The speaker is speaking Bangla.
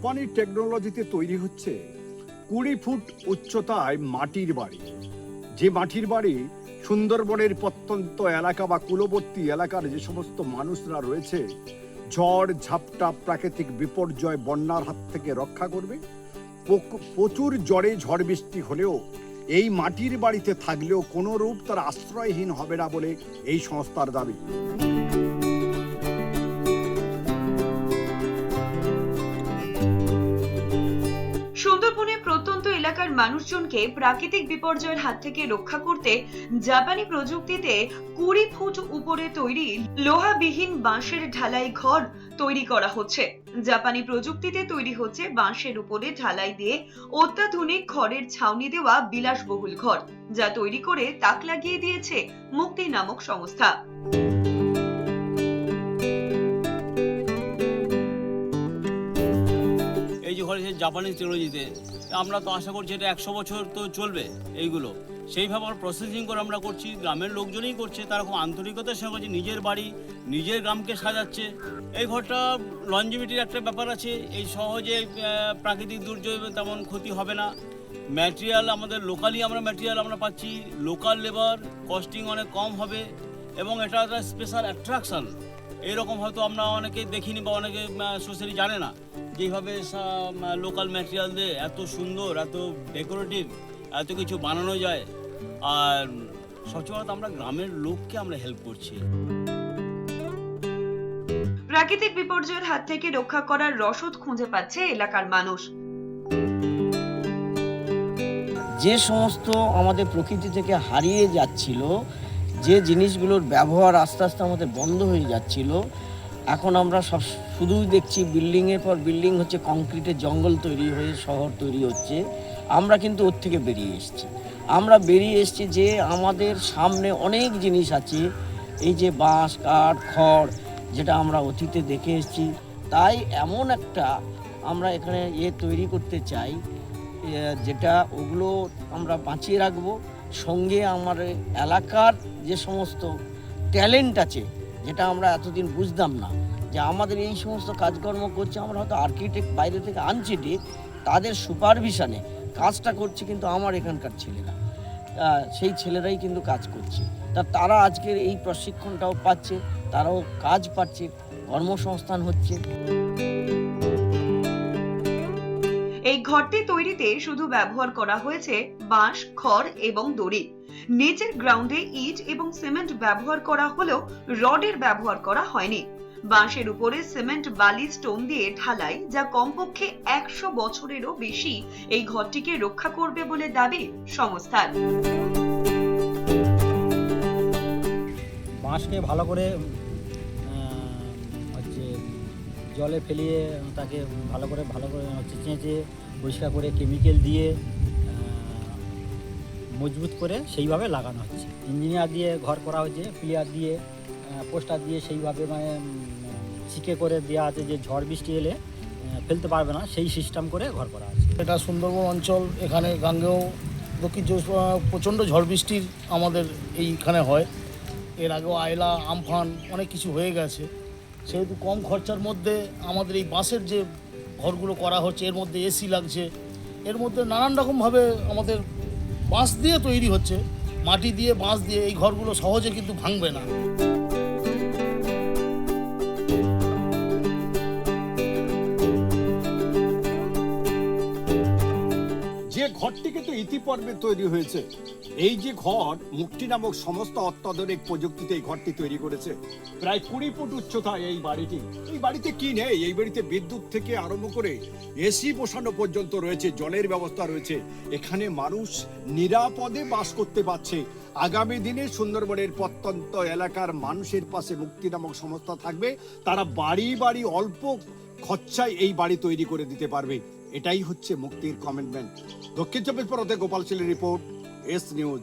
জাপানি টেকনোলজিতে তৈরি হচ্ছে কুড়ি ফুট উচ্চতায় মাটির বাড়ি। যে মাটির বাড়ি সুন্দরবনের প্রত্যন্ত এলাকা বা কূলবর্তী এলাকার যে সমস্ত মানুষরা রয়েছে, ঝড়, ঝাপটা, প্রাকৃতিক বিপর্যয়, বন্যার হাত থেকে রক্ষা করবে। প্রচুর জ্বরে ঝড় বৃষ্টি হলেও এই মাটির বাড়িতে থাকলেও কোনো রূপ তার আশ্রয়হীন হবে না বলে এই সংস্থার দাবি। সুন্দরবনের প্রত্যন্ত এলাকার মানুষজনকে প্রাকৃতিক বিপর্যয়ের হাত থেকে রক্ষা করতে জাপানি প্রযুক্তিতে কুড়ি ফুট উপরে তৈরি লোহাবিহীন বাঁশের ঢালাই ঘর তৈরি করা হচ্ছে। জাপানি প্রযুক্তিতে তৈরি হচ্ছে বাঁশের উপরে ঢালাই দিয়ে অত্যাধুনিক ঘরের ছাউনি দেওয়া বিলাসবহুল ঘর, যা তৈরি করে তাক লাগিয়ে দিয়েছে মুক্তি নামক সংস্থা। যে ঘরে জাপানিজ টেকনোলজিতে আমরা তো আশা করছি এটা একশো বছর তো চলবে এইগুলো। সেইভাবে আমরা প্রসেসিং করে আমরা করছি, গ্রামের লোকজনই করছে, তারা খুব আন্তরিকতার সঙ্গে করছে, নিজের বাড়ি, নিজের গ্রামকে সাজাচ্ছে। এই ঘরটা লঞ্জিভিটির একটা ব্যাপার আছে, এই সহজে প্রাকৃতিক দুর্যোগ তেমন ক্ষতি হবে না। ম্যাটেরিয়াল আমাদের লোকালি আমরা ম্যাটেরিয়াল আমরা পাচ্ছি লোকাল লেবার কস্টিং অনেক কম হবে, এবং এটা একটা স্পেশাল অ্যাট্রাকশন এইরকম হয়তো আমরা অনেকে দেখিনি বা অনেকে সোশ্যালি জানে না যেভাবে লোকাল ম্যাটেরিয়াল দিয়ে এত সুন্দর এত ডেকোরেটিভ এত কিছু বানানো যায়। আর সবচেয়ে বড় আমরা গ্রামের লোককে আমরা হেল্প করছি। প্রাকৃতিক বিপর্যয়ের হাত থেকে রক্ষা করার রসদ খুঁজে পাচ্ছে এলাকার মানুষ। যে সমস্ত আমাদের প্রকৃতি থেকে হারিয়ে যাচ্ছিল যে জিনিসগুলোর ব্যবহার আস্তে আস্তে আমাদের বন্ধ হয়ে যাচ্ছিল, এখন আমরা সব শুধুই দেখছি বিল্ডিংয়ের পর বিল্ডিং হচ্ছে কংক্রিটের জঙ্গল তৈরি হয়ে শহর তৈরি হচ্ছে। আমরা কিন্তু ওর থেকে বেরিয়ে এসেছি। আমরা বেরিয়ে এসেছি যে আমাদের সামনে অনেক জিনিস আছে। এই যে বাঁশ, কাঠ, খড় যেটা আমরা অতীতে দেখে এসেছি। তাই এমন একটা আমরা এখানে ইয়ে তৈরি করতে চাই যেটা ওগুলো আমরা বাঁচিয়ে রাখব। সঙ্গে আমার এলাকার যে সমস্ত ট্যালেন্ট আছে, যেটা আমরা এতদিন বুঝতাম না, যে আমাদের এই সমস্ত কাজকর্ম করছে, আমরা হয়তো আর্কিটেক্ট বাইরে থেকে আনছি ঠিক তাদের সুপারভিশনে কাজটা করছে কিন্তু আমার এখানকার ছেলেরা। সেই ছেলেরাই কিন্তু কাজ করছে। তা তারা আজকের এই প্রশিক্ষণটাও পাচ্ছে, তারাও কাজ পাচ্ছে, কর্মসংস্থান হচ্ছে। ঘরটি তৈরিতে শুধু ব্যবহার করা হয়েছে বাঁশ, খড় এবং দড়ি। নিচের গ্রাউন্ডে ইট এবং সিমেন্ট ব্যবহার করা হলেও রডের ব্যবহার করা হয়নি। বাঁশের উপরে সিমেন্ট, বালি, স্টোন দিয়ে ঢালাই, যা কমপক্ষে একশো বছরেরও বেশি এই ঘরটিকে রক্ষা করবে বলে দাবি সংস্থার। বাঁশকে ভালো করে জলে ফেলিয়ে তাকে ভালো করে ভালো করে হচ্ছে চেঁচে পরিষ্কার করে কেমিক্যাল দিয়ে মজবুত করে সেইভাবে লাগানো হচ্ছে। ইঞ্জিনিয়ার দিয়ে ঘর করা হচ্ছে প্লেয়ার দিয়ে পোস্টার দিয়ে সেইভাবে মানে চিকে করে দেওয়া আছে যে ঝড় বৃষ্টি এলে ফেলতে পারবে না, সেই সিস্টেম করে ঘর করা আছে। এটা সুন্দরবন অঞ্চল, এখানে গাঙ্গেয়, দক্ষিণ চব্বিশ প্রচণ্ড ঝড় বৃষ্টির আমাদের এইখানে হয়। এর আগেও আয়লা, আমফান অনেক কিছু হয়ে গেছে। সেহেতু কম খরচার মধ্যে আমাদের এই বাঁশের যে ঘরগুলো করা হচ্ছে, এর মধ্যে এসি লাগছে। এর মধ্যে নানান রকমভাবে আমাদের বাঁশ দিয়ে তৈরি হচ্ছে। মাটি দিয়ে, বাঁশ দিয়ে এই ঘরগুলো সহজে কিন্তু ভাঙবে না। যে ঘরটি কিন্তু ইতিপর্বে তৈরি হয়েছে এই যে ঘর, মুক্তি নামক সমস্ত অত্যাধুনিক প্রযুক্তিতে এই ঘরটি তৈরি করেছে। প্রায় কুড়ি ফুট উচ্চতায় এই বাড়িটি। এই বাড়িতে কি নেই? এই বাড়িতে বিদ্যুৎ থেকে আরম্ভ করে এসি বসানো পর্যন্ত রয়েছে, জলের ব্যবস্থা রয়েছে। এখানে মানুষ নিরাপদে বাস করতে পারছে। আগামী দিনে সুন্দরবনের প্রত্যন্ত এলাকার মানুষের পাশে মুক্তি নামক সংস্থা থাকবে। তারা বাড়ি বাড়ি অল্প খরচায় এই বাড়ি তৈরি করে দিতে পারবে। এটাই হচ্ছে মুক্তির কমিটমেন্ট দক্ষিণ চব্বিশ পরতে গোপাল রিপোর্ট এস নিউজ